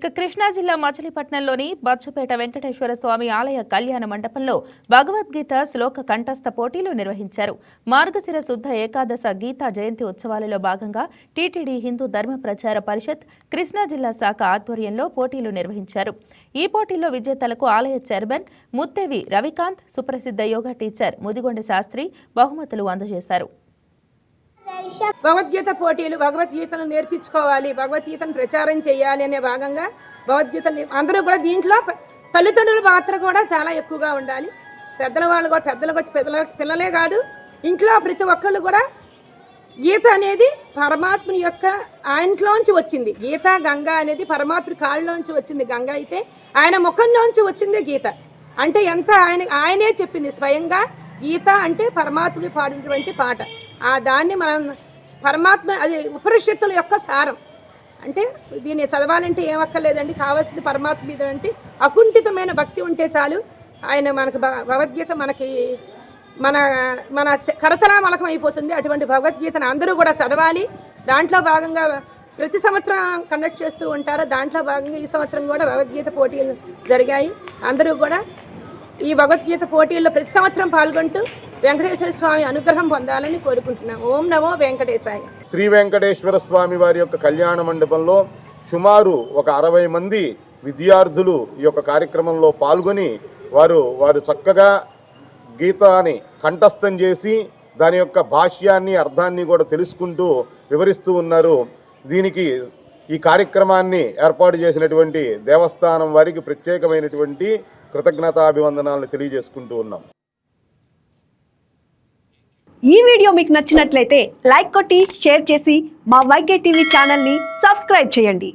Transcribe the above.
ఇక కృష్ణా జిల్లా మచిలీపట్నంలోని బచ్చుపేట వెంకటేశ్వర స్వామి ఆలయ కళ్యాణ మండపంలో భగవద్గీత శ్లోక కంఠస్థ పోటీలు నిర్వహించారు. మార్గశిర శుద్ధ ఏకాదశ గీతా జయంతి ఉత్సవాలలో భాగంగా టీటీడీ హిందూ ధర్మ ప్రచార పరిషత్ కృష్ణా జిల్లా శాఖ ఆధ్వర్యంలో పోటీలు నిర్వహించారు. ఈ పోటీల్లో విజేతలకు ఆలయ చైర్మన్ ముత్తేవి రవికాంత్ సుప్రసిద్ధ యోగా టీచర్ ముదిగొండ శాస్త్రి బహుమతులు అందజేశారు. భగవద్గీత పోటీలు భగవద్గీతను నేర్పించుకోవాలి భగవద్గీతను ప్రచారం చేయాలి అనే భాగంగా భగవద్గీత అందరూ కూడా దీంట్లో తల్లిదండ్రుల పాత్ర కూడా చాలా ఎక్కువగా ఉండాలి. పెద్దల వాళ్ళు కూడా పెద్దలు పిల్లల పిల్లలే కాదు ఇంట్లో ప్రతి ఒక్కళ్ళు కూడా గీత అనేది పరమాత్ముని యొక్క ఆయనలోంచి వచ్చింది. గీత గంగా అనేది పరమాత్ముడి కాళ్ళలోంచి వచ్చింది. గంగ అయితే ఆయన ముఖంలోంచి వచ్చింది గీత. అంటే ఎంత ఆయన ఆయనే చెప్పింది స్వయంగా గీత అంటే పరమాత్ముడి పాడినటువంటి పాట. ఆ దాన్ని మనం పరమాత్మ అది ఉపనిషత్తుల యొక్క సారం. అంటే దీన్ని చదవాలంటే ఏమక్కర్లేదండి కావాల్సింది పరమాత్మ మీద అంటే అకుంఠితమైన భక్తి ఉంటే చాలు. ఆయన మనకు భగవద్గీత మనకి మన మన కరతలామలకం అయిపోతుంది. అటువంటి భగవద్గీతను అందరూ కూడా చదవాలి. దాంట్లో భాగంగా ప్రతి సంవత్సరం కండక్ట్ చేస్తూ ఉంటారు. దాంట్లో భాగంగా ఈ సంవత్సరం కూడా భగవద్గీత పోటీలు జరిగాయి. అందరూ కూడా ఈ భగవద్గీత పోటీల్లో ప్రతి సంవత్సరం పాల్గొంటూ వెంకటేశ్వర స్వామి అనుగ్రహం పొందాలని కోరుకుంటున్నాం. ఓం నమో వెంకటేశాయ. శ్రీ వెంకటేశ్వర స్వామి వారి యొక్క కళ్యాణ మండపంలో సుమారు ఒక అరవై మంది విద్యార్థులు ఈ యొక్క కార్యక్రమంలో పాల్గొని వారు వారు చక్కగా గీతాన్ని కంఠస్థం చేసి దాని యొక్క భాష్యాన్ని అర్థాన్ని కూడా తెలుసుకుంటూ వివరిస్తూ ఉన్నారు. దీనికి ఈ కార్యక్రమాన్ని ఏర్పాటు చేసినటువంటి దేవస్థానం వారికి ప్రత్యేకమైనటువంటి కృతజ్ఞతాభివందనాలను తెలియజేసుకుంటూ ఉన్నాం. ఈ వీడియో మీకు నచ్చినట్లయితే లైక్ కొట్టి షేర్ చేసి మా వైకే టీవీ ఛానల్ని సబ్స్క్రైబ్ చేయండి.